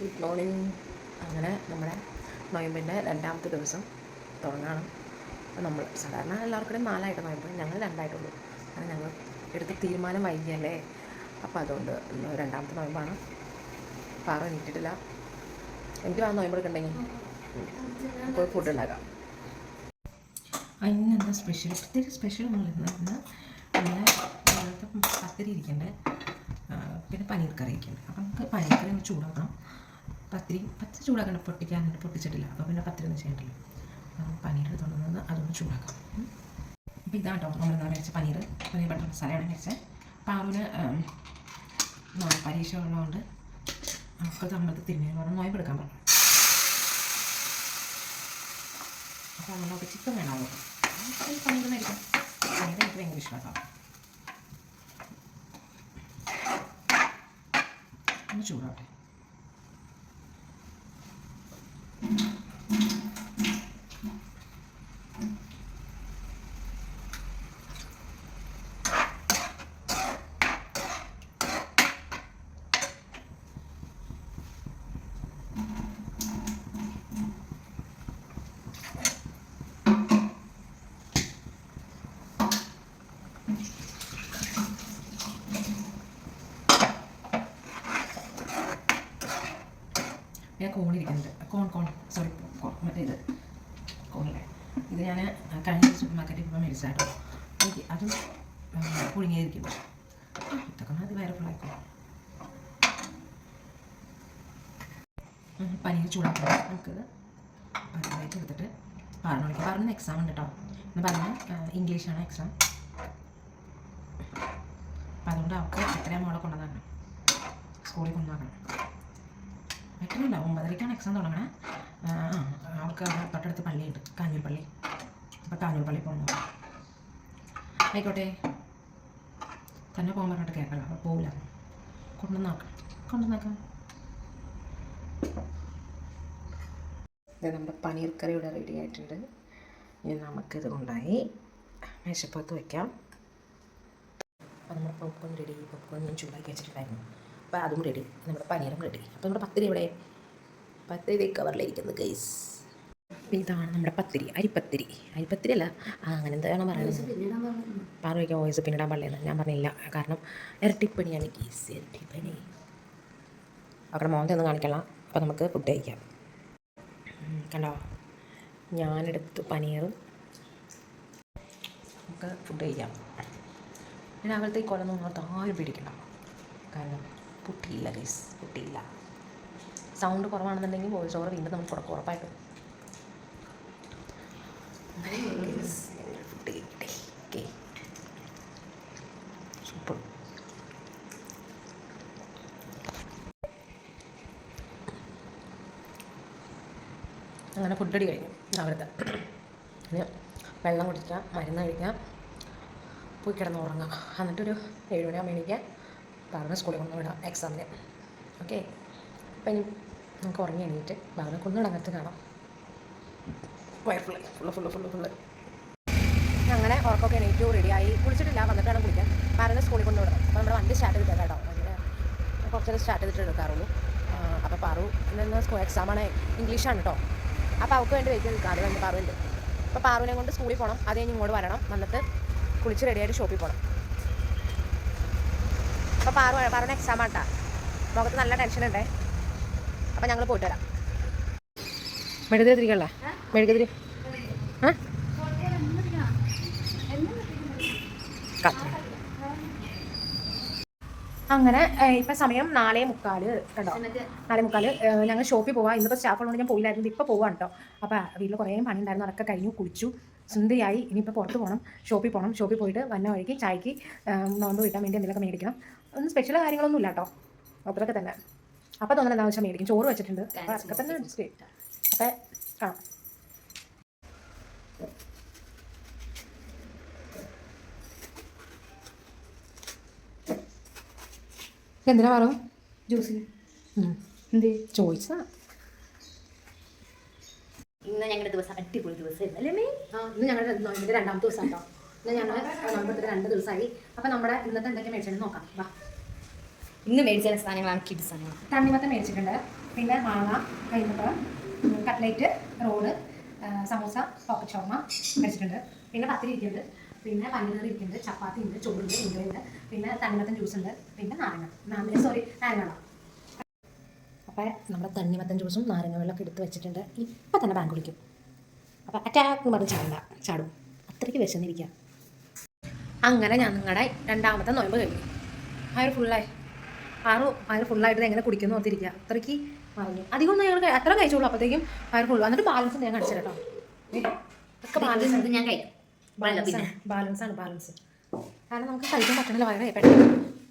Good morning അങ്ങനെ നമ്മുടെ നൊയമ്പിന്റെ രണ്ടാമത്തെ ദിവസം തുടങ്ങണം. നമ്മൾ സാധാരണ എല്ലാവർക്കും നാലായിട്ട് നോയമ്പ് ഞങ്ങൾ രണ്ടായിട്ടുള്ളൂ. അങ്ങനെ ഞങ്ങൾ എടുത്ത തീരുമാനം വൈകിയല്ലേ? അപ്പോൾ അതുകൊണ്ട് രണ്ടാമത്തെ നോയമ്പാണ്. പാറ നീട്ടിട്ടില്ല എനിക്ക് ആ നോയമ്പ് എടുക്കണ്ടെങ്കിൽ പോയി ഫുഡ് ഉണ്ടാക്കാം. അതിന് എന്താ സ്പെഷ്യൽ പ്രത്യേക സ്പെഷ്യൽ നല്ല ഇന്നത്തെ പത്തിരി ഇരിക്കണ്ടേ പിന്നെ പനീർ കറി ഇരിക്കണ്ടേ അപ്പം നമുക്ക് പനീർ കറി ഒന്ന് ചൂടാക്കണം. പത്തിരി പത്തിരി ചൂടാക്കണം. അങ്ങോട്ട് പൊട്ടിച്ചിട്ടില്ല. അപ്പോൾ പിന്നെ പത്തിരി ഒന്നും ചെയ്യണ്ടല്ലോ. അപ്പം പനീർ എടുത്തുകൊണ്ടുവന്ന് അതൊന്ന് ചൂടാക്കാം. അപ്പോൾ ഇതാണ് കേട്ടോ നമ്മൾ ഇന്നലെ മേടിച്ച പനീർ പനീർ ബട്ടർ മസാലയാണ് മേടിച്ചത് പാവിന് പരീക്ഷ ഉള്ളതുകൊണ്ട് അപ്പോൾ നമ്മളത് തിരിഞ്ഞു പറഞ്ഞാൽ നോയമ്പ് എടുക്കാൻ പറഞ്ഞു. അപ്പോൾ നമ്മളൊക്കെ ചിക്കൻ വേണമോ പനീർ മേടിക്കാം. പനീർ എനിക്ക് ഭയങ്കര ഇഷ്ടമാണ് ഒന്ന് ചൂടാവട്ടെ. ഞാൻ കോണിരിക്കുന്നുണ്ട്. കോൺ കോൺ. സോറി കോൺ മറ്റേ ഇത്. കോണില്ലേ? ഇത് ഞാൻ കഴിഞ്ഞ സൂപ്പർ മാർക്കറ്റിൽ ഇപ്പോൾ മേടിച്ചാട്ടോ എനിക്ക് അത് പുഴുങ്ങിയിരിക്കുന്നു. ഇതൊക്കെ അത് വേറെ ഫുള്ളായിക്കോ പനീർ ചൂടാക്കണം. നമുക്കിത് അതിലേക്ക് എടുത്തിട്ട് പറഞ്ഞു വിളിക്കാം പറഞ്ഞ എക്സാം ഉണ്ട് കേട്ടോ എന്ന് പറഞ്ഞാൽ ഇംഗ്ലീഷാണ് എക്സാം അപ്പം അതുകൊണ്ട് അവൾക്ക് എത്രയും മോളെ കൊണ്ടുവന്നാണ് സ്കൂളിൽ കൊണ്ടുവരണം എട്ടരയില്ല ഒമ്പതരയ്ക്കാണ് എക്സാം തുടങ്ങണേ. ആ അവൾക്ക് തൊട്ടടുത്ത് പള്ളിയുണ്ട്. കാഞ്ഞൂർ പള്ളി അപ്പോൾ കാഞ്ഞൂർ പള്ളി പോകുന്നു ആയിക്കോട്ടെ. തന്നെ പോകാൻ പറഞ്ഞിട്ട് കേൾക്കണ്ട. അപ്പോൾ പോവില്ല. കൊണ്ടുവന്നാക്കാം കൊണ്ടുവന്നാക്കാം ഇത് നമ്മുടെ പനീർ കറി ഇവിടെ റെഡി ആയിട്ടുണ്ട്. ഇനി നമുക്കിത് കൊണ്ടായി മേശപ്പുറത്ത് വയ്ക്കാം അപ്പോൾ നമ്മുടെ പോപ്കോൺ റെഡി പോപ്കോൺ ഞാൻ ചൂടാക്കി വെച്ചിട്ടുണ്ടായിരുന്നു. അപ്പോൾ അതും റെഡി നമ്മുടെ പനീറും റെഡി അപ്പോൾ നമ്മുടെ പത്തിരി ഇവിടെ പത്തിരി കവറിലിരിക്കുന്നത് ഗൈസ് ഇതാണ് നമ്മുടെ പത്തിരി അരിപ്പത്തിരി. അരിപ്പത്തിരി അല്ല അങ്ങനെ എന്താണ് പറയുന്നത് പാർവയ്ക്ക് വോയിസ് പിന്നിടാൻ പാടില്ലെന്ന്? ഞാൻ പറഞ്ഞില്ല. കാരണം ഇരട്ടിപ്പണിയാണ് ഗീസ് ഇരട്ടിപ്പണി. അവിടെ മോന്തെ ഒന്നും കാണിക്കണം. അപ്പോൾ നമുക്ക് ഫുഡ് കഴിക്കാം. കണ്ടോ? ഞാനെടുത്ത് പനീറും. നമുക്ക് ഫുഡ് കഴിക്കാം. രാവിലത്തെ കൊലൊന്നും നിങ്ങൾ താഴെ പിടിക്കണം കാരണം പൊട്ടിയില്ല ഗൈസ് പൊട്ടിയില്ല സൗണ്ട് കുറവാണെന്നുണ്ടെങ്കിൽ വോയിസ് ഓവർ വീണ്ടും നമുക്ക് കുറക്കും ഉറപ്പായിട്ടും. സൂപ്പർ അങ്ങനെ അടി കഴിഞ്ഞു. അവരുടെ പിന്നെ വെള്ളം കുടിക്കാം മരുന്ന് കഴിക്കാം. പോയി കിടന്ന് ഉറങ്ങാം. എന്നിട്ടൊരു ഏഴ് മണിയാകുമ്പോൾ എണീക്കാൻ പറഞ്ഞ് സ്കൂളിൽ കൊണ്ടു വിടാം എക്സാമിന് ഓക്കെ അപ്പം ഇനി നമുക്ക് ഉറങ്ങി എണീറ്റ് ഭാവനെ അങ്ങനത്തെ കാണാം. Wire full full full full full അങ്ങനെ ഉറക്കമൊക്കെ എണീറ്റു റെഡിയായി കുളിച്ചിട്ടില്ല വന്നിട്ടാണ് കുളിക്കാൻ. പറഞ്ഞ് സ്കൂളിൽ കൊണ്ടുവിടണം അപ്പോൾ നമ്മുടെ വണ്ടി സ്റ്റാർട്ട് ചെയ്തേക്കാം കേട്ടോ. അങ്ങനെ കുറച്ചൊക്കെ സ്റ്റാർട്ട് ചെയ്തിട്ട് എടുക്കാറുള്ളൂ. അപ്പോൾ പാറു ഇന്ന് സ്കൂൾ എക്സാമാണ് ഇംഗ്ലീഷാണ് കേട്ടോ അപ്പോൾ അവൾക്ക് വേണ്ടി വെയിറ്റ് നിൽക്കാം അത് വേണ്ടി പാറുണ്ട് അപ്പോൾ പാറുവിനെ കൊണ്ട് സ്കൂളിൽ പോകണം അത് കഴിഞ്ഞ് ഇങ്ങോട്ട് വരണം. വന്നിട്ട് കുളിച്ച് റെഡിയായിട്ട് ഷോപ്പിൽ പോകണം അപ്പോൾ പാറു പാറുന്ന എക്സാം ആട്ടാ മുഖത്ത് നല്ല ടെൻഷൻ ഉണ്ടേ. അപ്പോൾ ഞങ്ങൾ പോയിട്ട് വരാം. മെഴുകുതിരി തിരികള്ള മെഴുകുതിരി. ആ? അങ്ങനെ ഇപ്പം സമയം നാലേ മുക്കാൽ കേട്ടോ നാലേ മുക്കാൽ. ഏഹ്, ഞങ്ങൾ ഷോപ്പിൽ പോവാം. ഇന്നിപ്പോൾ സ്റ്റാഫ് ഉള്ളതുകൊണ്ട് ഞാൻ പോയില്ലായിരുന്നു. ഇപ്പോൾ പോവാണ് കേട്ടോ അപ്പോൾ വീട്ടിൽ കുറേ പണി ഉണ്ടായിരുന്നു അതൊക്കെ കഴിഞ്ഞു കുളിച്ചു. സുന്ദരിയായി. ഇനിയിപ്പോൾ പുറത്ത് പോകണം ഷോപ്പിൽ പോകണം ഷോപ്പിൽ പോയിട്ട് വന്ന വഴിക്ക് ചായക്ക് നോമ്പ് കിട്ടാൻ വേണ്ടി എന്തെങ്കിലുമൊക്കെ മേടിക്കണം. ഒന്നും സ്പെഷ്യൽ കാര്യങ്ങളൊന്നും ഇല്ല കേട്ടോ. അത്രയൊക്കെ തന്നെ. അപ്പോൾ തോന്നുന്നത് എന്താണെന്ന് വെച്ചാൽ മേടിക്കും. ചോറ് വെച്ചിട്ടുണ്ട്. അപ്പോൾ അതൊക്കെ തന്നെ അപ്പോൾ കാണാം എന്തിനാ പറ ജ്യൂസിന് എന്ത്? ചോദിച്ചതാ. ഇന്ന് ഞങ്ങളുടെ ദിവസം അടിപൊളി ദിവസം ഇന്നലെ ആ ഇന്ന് ഞങ്ങളുടെ രണ്ടാമത്തെ ദിവസം കേട്ടോ ഇന്ന് ഞങ്ങൾ രണ്ട് ദിവസമായി അപ്പൊ നമ്മുടെ ഇന്നത്തെ എന്തൊക്കെ മേടിച്ചു നോക്കാം. വാ. ഇന്ന് മേടിച്ച സാധനങ്ങളാണ് കിഡ് സാധനങ്ങൾ തണ്ണിമത്തം മേടിച്ചിട്ടുണ്ട്. പിന്നെ മാങ്ങ കൈമുട്ട കട്ട്ലേറ്റ് റോഡ് സമോസ പോക്കറ്റ് ഷോർമ മേടിച്ചിട്ടുണ്ട്. പിന്നെ പത്തിരി ഇരിക്കുന്നുണ്ട്. പിന്നെ പന്നീർ ഇരിക്കുന്നുണ്ട്. ചപ്പാത്തി ഉണ്ട് ചോറുണ്ട് ഇഞ്ചുണ്ട് പിന്നെ തണ്ണിമത്തൻ ജ്യൂസ് ഉണ്ട്. പിന്നെ നാരങ്ങ. നാരങ്ങ സോറി നാരങ്ങ അപ്പോൾ നമ്മുടെ തണ്ണിമത്തൻ ജ്യൂസും നാരങ്ങ വെള്ളമൊക്കെ എടുത്ത് വെച്ചിട്ടുണ്ട്. ഇപ്പം തന്നെ ബാങ്ക് വിളിക്കും. അപ്പോൾ അറ്റാക്ക് പറഞ്ഞ് ചാടണ്ട. ചാടും. അത്രയ്ക്ക് വിശന്നിരിക്കുക അങ്ങനെ ഞാൻ നിങ്ങളുടെ രണ്ടാമത്തെ നോയമ്പ് കഴിഞ്ഞു. ആയൊരു ഫുള്ളായി ആറ് ആറ് ഫുള്ളായിട്ട് എങ്ങനെ കുടിക്കുന്നു ഓർത്തിരിക്കുക അത്രയ്ക്ക് പറഞ്ഞു അധികം ഒന്നും ഞങ്ങൾ അത്ര കഴിച്ചോളൂ അപ്പോഴത്തേക്കും ആറ് ഫുള്ള് എന്നിട്ട് ബാലൻസ് ഞാൻ കാണിച്ചു കേട്ടോ ഒക്കെ ബാലൻസ് ഞാൻ കഴിക്കും. പിന്നെ. ബാലൻസ് ആണ് ബാലൻസ് കാരണം നമുക്ക് കഴിക്കാൻ പറ്റണില്ല വയറേ പെട്ടെന്ന്.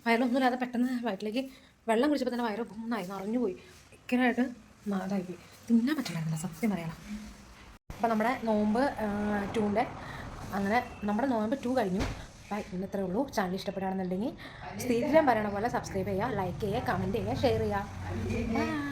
വയറൊന്നുമില്ലാതെ പെട്ടെന്ന് വയറ്റിലേക്ക് വെള്ളം കുടിച്ചപ്പോൾ തന്നെ വയറ് ഒന്നായി നിറഞ്ഞു പോയി. ഭയങ്കരമായിട്ട് ഇതായിപ്പോയി തിന്നാൻ പറ്റില്ലായിരുന്നില്ല സത്യം പറയണം അപ്പോൾ നമ്മുടെ നോമ്പ് ടൂന്റെ അങ്ങനെ നമ്മുടെ നോമ്പ് ടു കഴിഞ്ഞു. അപ്പോൾ ഇന്നത്രേ ഉള്ളൂ ചാനൽ ഇഷ്ടപ്പെടുകയാണെന്നുണ്ടെങ്കിൽ സ്ഥിരം പറയണ പോലെ സബ്സ്ക്രൈബ് ചെയ്യുക ലൈക്ക് ചെയ്യുക കമന്റ് ചെയ്യുക ഷെയർ ചെയ്യുക.